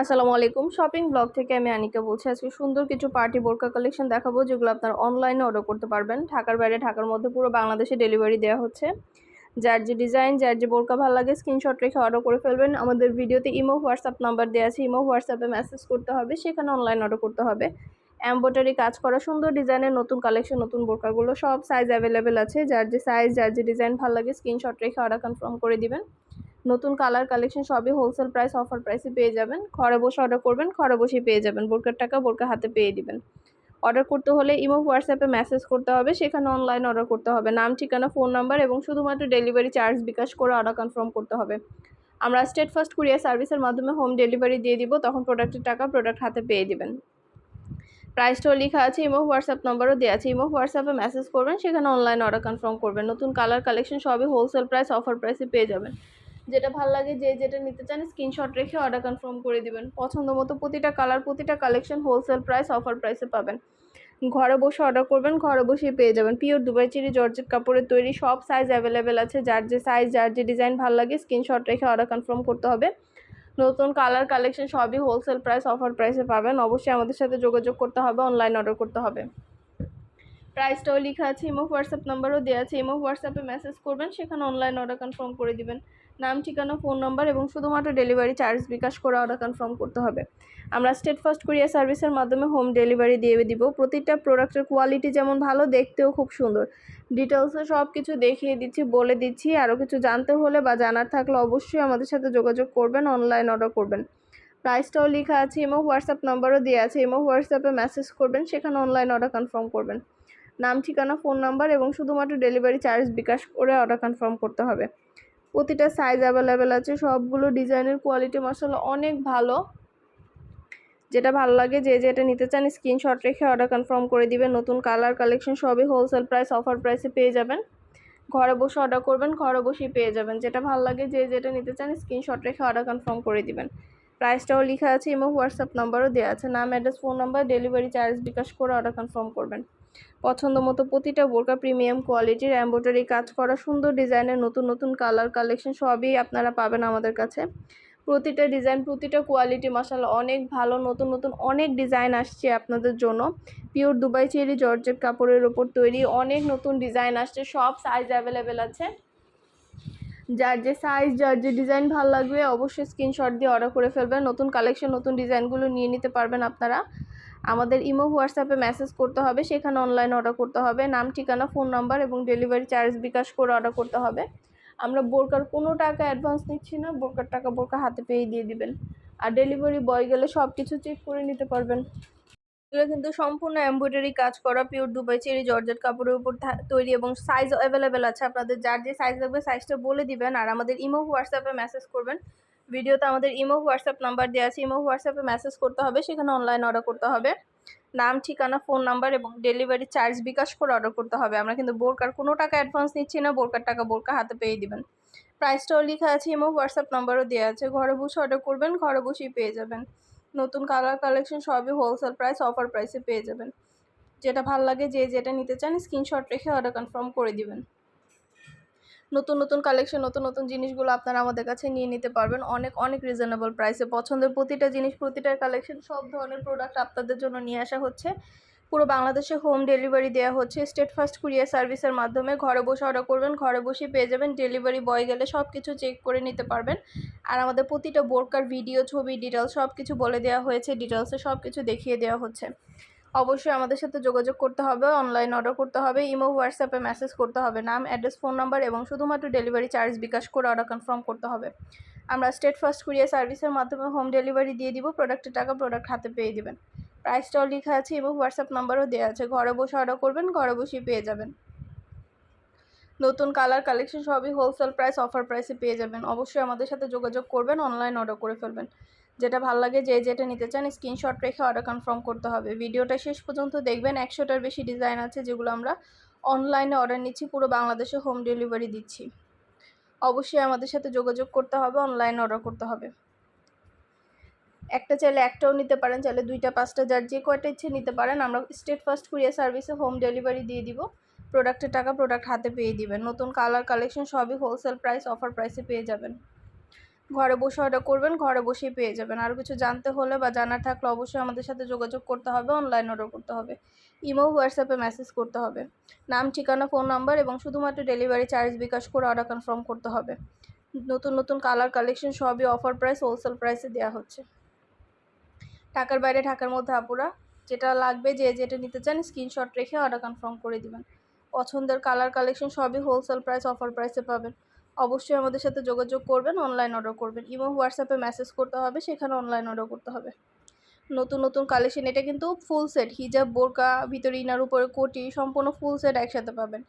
আসসালামু আলাইকুম। Shopping blog থেকে আমি আনিকা বলছি। আজকে সুন্দর কিছু পার্টি বোরকা কালেকশন দেখাবো, যেগুলো আপনারা অনলাইনে অর্ডার করতে পারবেন। ঢাকার বাইরে, ঢাকার মধ্যে পুরো বাংলাদেশে ডেলিভারি দেওয়া হচ্ছে। যার যে ডিজাইন যার যে বোরকা ভালো লাগে স্ক্রিনশট রেখে অর্ডার করে ফেলবেন। আমাদের ভিডিওতে ইমো, হোয়াটসঅ্যাপ নাম্বার দেওয়া আছে। ইমো, হোয়াটসঅ্যাপে মেসেজ করতে হবে। সেখানে অনলাইন অর্ডার করতে হবে। এম্ব্রয়ডারি কাজ করা, সুন্দর ডিজাইনের নতুন কালেকশন নতুন বোরকাগুলো সব সাইজ অ্যাভেলেবেল আছে। যার যে সাইজ যার যে ডিজাইন ভালো লাগে স্ক্রিনশট রেখে অর্ডার কনফার্ম করে দিবেন। নতুন কালার কালেকশন সবই হোলসেল প্রাইস অফার প্রাইসে পেয়ে যাবেন। ঘরে বসে অর্ডার করবেন, ঘরে বসেই পেয়ে যাবেন। বোরকার টাকা বোরকা হাতে পেয়ে দিবেন। অর্ডার করতে হলে ইমো, হোয়াটসঅ্যাপে মেসেজ করতে হবে, সেখানে অনলাইন অর্ডার করতে হবে। নাম, ঠিকানা ফোন নাম্বার এবং শুধুমাত্র ডেলিভারি চার্জ বিকাশ করে অর্ডার কনফার্ম করতে হবে। আমরা স্টেট ফার্স্ট কুরিয়ার সার্ভিসের মাধ্যমে হোম ডেলিভারি দিয়ে দিব, তখন প্রোডাক্টের টাকা প্রোডাক্ট হাতে পেয়ে দিবেন। প্রাইসটাও লেখা আছে, ইমো, হোয়াটসঅ্যাপ নাম্বারও দেওয়া আছে। ইমো, হোয়াটসঅ্যাপে মেসেজ করবেন, সেখানে অনলাইন অর্ডার কনফার্ম করবেন। নতুন কালার কালেকশন সবই হোলসেল প্রাইস অফার প্রাইসে পেয়ে যাবেন। যেটা ভালো লাগে যে যেটা নিতে চান স্ক্রিনশট রেখে অর্ডার কনফার্ম করে দিবেন। পছন্দ মতো প্রতিটা কালার প্রতিটা কালেকশন হোলসেল প্রাইস অফার প্রাইসে পাবেন। ঘরে বসে অর্ডার করবেন, ঘরে বসেই পেয়ে যাবেন। পিওর দুবাই চিরি জর্জেট কাপড়ের তৈরি সব সাইজ অ্যাভেলেবেল আছে। যার যে সাইজ যার যে ডিজাইন ভালো লাগে স্ক্রিনশট রেখে অর্ডার কনফার্ম করতে হবে। নতুন কালার কালেকশন সবই হোলসেল প্রাইস অফার প্রাইসে পাবেন। অবশ্যই আমাদের সাথে যোগাযোগ করতে হবে অনলাইন অর্ডার করতে হবে। প্রাইসটাও লেখা আছে ইমো হোয়াটসঅ্যাপ নাম্বারও দেওয়া আছে। ইমো হোয়াটসঅ্যাপে মেসেজ করবেন, সেখানে অনলাইন অর্ডার কনফার্ম করে দিবেন। নাম, ঠিকানা, ফোন নাম্বার এবং শুধুমাত্র ডেলিভারি চার্জ বিকাশ করে অর্ডার কনফার্ম করতে হবে। আমরা স্টেট ফার্স্ট কুরিয়ার সার্ভিসের মাধ্যমে হোম ডেলিভারি দিয়ে দিব। প্রতিটা প্রোডাক্টের কোয়ালিটি যেমন ভালো, দেখতেও খুব সুন্দর। ডিটেলসে সব কিছু দেখিয়ে দিচ্ছি, বলে দিচ্ছি। আরও কিছু জানতে হলে বা জানার থাকলে অবশ্যই আমাদের সাথে যোগাযোগ করবেন অনলাইন অর্ডার করবেন। প্রাইসটাও লেখা আছে ইমো হোয়াটসঅ্যাপ নাম্বারও দেওয়া আছে। ইমো হোয়াটসঅ্যাপে মেসেজ করবেন, সেখানে অনলাইন অর্ডার কনফার্ম করবেন। নাম, ঠিকানা ফোন নাম্বার এবং শুধুমাত্র ডেলিভারি চার্জ বিকাশ করে অর্ডার কনফার্ম করতে হবে। প্রতিটা সাইজ অ্যাভেলেবেল আছে। সবগুলো ডিজাইনের কোয়ালিটি মশলা অনেক ভালো। যেটা ভালো লাগে যে যেটা নিতে চান স্ক্রিনশট রেখে অর্ডার কনফার্ম করে দিবেন। নতুন কালার কালেকশন সবই হোলসেল প্রাইস অফার প্রাইসে পেয়ে যাবেন। ঘরে বসে অর্ডার করবেন, ঘরে বসেই পেয়ে যাবেন। যেটা ভালো লাগে যে যেটা নিতে চান স্ক্রিনশট রেখে অর্ডার কনফার্ম করে দিবেন। প্রাইসটাও লেখা আছে এবং হোয়াটসঅ্যাপ নাম্বারও দেওয়া আছে। নাম address phone number delivery charge bKash করে অর্ডার কনফার্ম করবেন। পছন্দ মতো প্রতিটা বোরকা প্রিমিয়াম কোয়ালিটির এম্ব্রয়ডারি কাজ করা, সুন্দর ডিজাইনের নতুন নতুন কালার কালেকশন সবই আপনারা পাবেন আমাদের কাছে। প্রতিটা ডিজাইন, প্রতিটা কোয়ালিটি মশালা অনেক ভালো, নতুন নতুন অনেক ডিজাইন আসছে আপনাদের জন্য। পিওর দুবাই চেরি জর্জেট কাপড়ের ওপর তৈরি অনেক নতুন ডিজাইন আসছে, সব সাইজ অ্যাভেলেবেল আছে। যার যে সাইজ যার যে ডিজাইন ভালো লাগবে অবশ্যই স্ক্রিনশট দিয়ে অর্ডার করে ফেলবেন। নতুন কালেকশন নতুন ডিজাইনগুলো নিয়ে নিতে পারবেন আপনারা। আমাদের ইমো, হোয়াটসঅ্যাপে মেসেজ করতে হবে, সেখানে অনলাইন অর্ডার করতে হবে, নাম, ঠিকানা ফোন নাম্বার এবং ডেলিভারি চার্জ বিকাশ করে অর্ডার করতে হবে। আমরা বোরকার কোনো টাকা অ্যাডভান্স নিচ্ছি না, বোরকার টাকা বোরকা হাতে পেয়ে দিয়ে দিবেন। আর ডেলিভারি বয় গেলে সব কিছু চেক করে নিতে পারবেন। এগুলো কিন্তু সম্পূর্ণ এমব্রয়ডারি কাজ করা পিওর দুবাই চেরি জর্জেট কাপড়ের উপর তৈরি এবং সাইজ অ্যাভেলেবেল আছে। আপনাদের যার যে সাইজ লাগবে সাইজটা বলে দিবেন। আর আমাদের ইমো, হোয়াটসঅ্যাপে মেসেজ করবেন। ভিডিওতে আমাদের ইমো, হোয়াটসঅ্যাপ নাম্বার দেওয়া আছে। ইমো, হোয়াটসঅ্যাপে মেসেজ করতে হবে, সেখানে অনলাইন অর্ডার করতে হবে। নাম, ঠিকানা ফোন নাম্বার এবং ডেলিভারি চার্জ বিকাশ করে অর্ডার করতে হবে। আমরা কিন্তু বোরকার কোনো টাকা অ্যাডভান্স নিচ্ছি না, বোরকার টাকা বোরকা হাতে পেয়ে দিবেন। প্রাইসটাও লেখা আছে, ইমো, হোয়াটসঅ্যাপ নাম্বারও দেওয়া আছে। ঘরে বসে অর্ডার করবেন, ঘরে বসেই পেয়ে যাবেন। নতুন কালার কালেকশন সবই হোলসেল প্রাইস অফার প্রাইসে পেয়ে যাবেন। যেটা ভালো লাগে, যে যেটা নিতে চান স্ক্রিনশট রেখে অর্ডার কনফার্ম করে দিবেন। নতুন নতুন কালেকশন নতুন নতুন জিনিসগুলো আপনারা আমাদের কাছে নিয়ে নিতে পারবেন। অনেক অনেক রিজনেবল প্রাইসে পছন্দের প্রতিটা জিনিস প্রতিটার কালেকশন সব ধরনের প্রোডাক্ট আপনাদের জন্য নিয়ে আসা হচ্ছে। পুরো বাংলাদেশে হোম ডেলিভারি দেওয়া হচ্ছে। স্টেট ফার্স্ট কুরিয়ার সার্ভিসের মাধ্যমে ঘরে বসে অর্ডার করবেন, ঘরে বসেই পেয়ে যাবেন। ডেলিভারি বয় গেলে সব কিছু চেক করে নিতে পারবেন। আর আমাদের প্রতিটা বোরকার ভিডিও ছবি ডিটেলস সব কিছু বলে দেওয়া হয়েছে। ডিটেলসে সব কিছু দেখিয়ে দেওয়া হচ্ছে। অবশ্যই আমাদের সাথে যোগাযোগ করতে হবে অনলাইন অর্ডার করতে হবে ইমো হোয়াটসঅ্যাপে মেসেজ করতে হবে, নাম অ্যাড্রেস ফোন নাম্বার এবং শুধুমাত্র ডেলিভারি চার্জ বিকাশ করে অর্ডার কনফার্ম করতে হবে। আমরা স্টেট ফার্স্ট কুরিয়ার সার্ভিসের মাধ্যমে হোম ডেলিভারি দিয়ে দিব প্রোডাক্টের টাকা প্রোডাক্ট হাতে পেয়ে দেবেন। প্রাইসটাও লেখা আছে এবং হোয়াটসঅ্যাপ নাম্বারও দেওয়া আছে, ঘরে বসে অর্ডার করবেন, ঘরে বসেই পেয়ে যাবেন। নতুন কালার কালেকশন সবই হোলসেল প্রাইস অফার প্রাইসে পেয়ে যাবেন। অবশ্যই আমাদের সাথে যোগাযোগ করবেন অনলাইন অর্ডার করে ফেলবেন। যেটা ভালো লাগে যে যেটা নিতে চান স্ক্রিনশট রেখে অর্ডার কনফার্ম করতে হবে। ভিডিওটা শেষ পর্যন্ত দেখবেন, একশোটার বেশি ডিজাইন আছে যেগুলো আমরা অনলাইনে অর্ডার নিচ্ছি, পুরো বাংলাদেশে হোম ডেলিভারি দিচ্ছি। অবশ্যই আমাদের সাথে যোগাযোগ করতে হবে অনলাইনে অর্ডার করতে হবে। একটা চাইলে একটাও নিতে পারেন, চাইলে দুইটা, পাঁচটা, যার যে কয়টা ইচ্ছে নিতে পারেন, আমরা স্টেট ফার্স্ট কুরিয়ার সার্ভিসে হোম ডেলিভারি দিয়ে দিব। প্রোডাক্টের টাকা প্রোডাক্ট হাতে পেয়ে দিবেন। নতুন কালার কালেকশন সবই হোলসেল প্রাইস অফার প্রাইসে পেয়ে যাবেন। ঘরে বসে অর্ডার করবেন, ঘরে বসেই পেয়ে যাবেন। আর কিছু জানতে হলে বা জানার থাকলে অবশ্যই আমাদের সাথে যোগাযোগ করতে হবে অনলাইন অর্ডার করতে হবে। ইমো হোয়াটসঅ্যাপে মেসেজ করতে হবে। নাম, ঠিকানা ফোন নাম্বার এবং শুধুমাত্র ডেলিভারি চার্জ বিকাশ করে অর্ডার কনফার্ম করতে হবে। নতুন নতুন কালার কালেকশন সবই অফার প্রাইস হোলসেল প্রাইসে দেওয়া হচ্ছে। ঢাকার বাইরে, ঢাকার মধ্যে আপুরা, যেটা লাগবে, যে যেটা নিতে চান স্ক্রিনশট রেখে অর্ডার কনফার্ম করে দিবেন। পছন্দের কালার কালেকশন সবই হোলসেল প্রাইস অফার প্রাইসে পাবেন। অবশ্যই আমাদের সাথে যোগাযোগ করবেন অনলাইন অর্ডার করবেন। ইমো হোয়াটসঅ্যাপে মেসেজ করতে হবে, সেখানে অনলাইন অর্ডার করতে হবে। নতুন নতুন কালেকশন এটা কিন্তু ফুল সেট হিজাব বোরকা ভিতরে ইনার উপরে কোটি, সম্পূর্ণ ফুল সেট একসাথে পাবেন।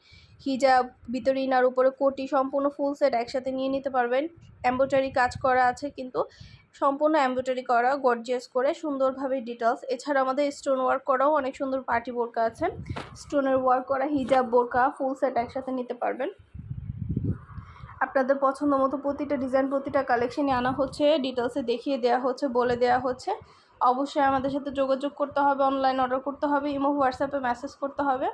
হিজাব ভিতরে ইনার উপরে কোটি, সম্পূর্ণ ফুল সেট একসাথে নিয়ে নিতে পারবেন। এম্ব্রয়ডারি কাজ করা আছে, কিন্তু সম্পূর্ণ এম্ব্রয়ডারি করা গর্জিয়াস করে সুন্দরভাবে ডিটেলস এছাড়া আমাদের স্টোন ওয়ার্ক করাও অনেক সুন্দর পার্টি বোরকা আছে। স্টোনের ওয়ার্ক করা হিজাব বোরকা ফুল সেট একসাথে নিতে পারবেন। আপনাদের পছন্দ মতো প্রতিটা ডিজাইন প্রতিটা কালেকশানই আনা হচ্ছে ডিটেলসে দেখিয়ে দেওয়া হচ্ছে, বলে দেওয়া হচ্ছে। অবশ্যই আমাদের সাথে যোগাযোগ করতে হবে অনলাইন অর্ডার করতে হবে, ইমো, হোয়াটসঅ্যাপে মেসেজ করতে হবে।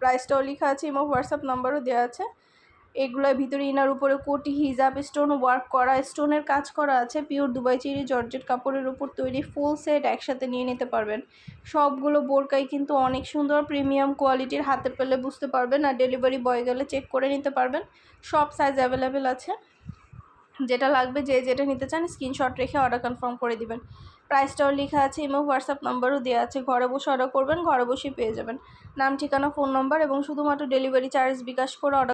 প্রাইসটাও লেখা আছে, ইমো, হোয়াটসঅ্যাপ নাম্বারও দেওয়া আছে। এগুলোর ভিতরে ইনার উপরে কোটি হিজাব, স্টোন ওয়ার্ক করা, স্টোনের কাজ করা আছে, পিওর দুবাই চিরি, জর্জেট কাপড়ের উপর তৈরি ফুল সেট একসাথে নিয়ে নিতে পারবেন। সবগুলো বোরকাই কিন্তু অনেক সুন্দর, প্রিমিয়াম কোয়ালিটির, হাতে পেলে বুঝতে পারবেন আর ডেলিভারি বয় গেলে চেক করে নিতে পারবেন। সব সাইজ অ্যাভেলেবেল আছে। যেটা লাগবে, যে যেটা নিতে চান স্ক্রিনশট রেখে অর্ডার কনফার্ম করে দিবেন। প্রাইসটাও লেখা আছে ইমো হোয়াটসঅ্যাপ নাম্বারও দেওয়া আছে। ঘরে বসে অর্ডার করবেন, ঘরে বসেই পেয়ে যাবেন। নাম, ঠিকানা, ফোন নাম্বার এবং শুধুমাত্র ডেলিভারি চার্জ বিকাশ করে অর্ডার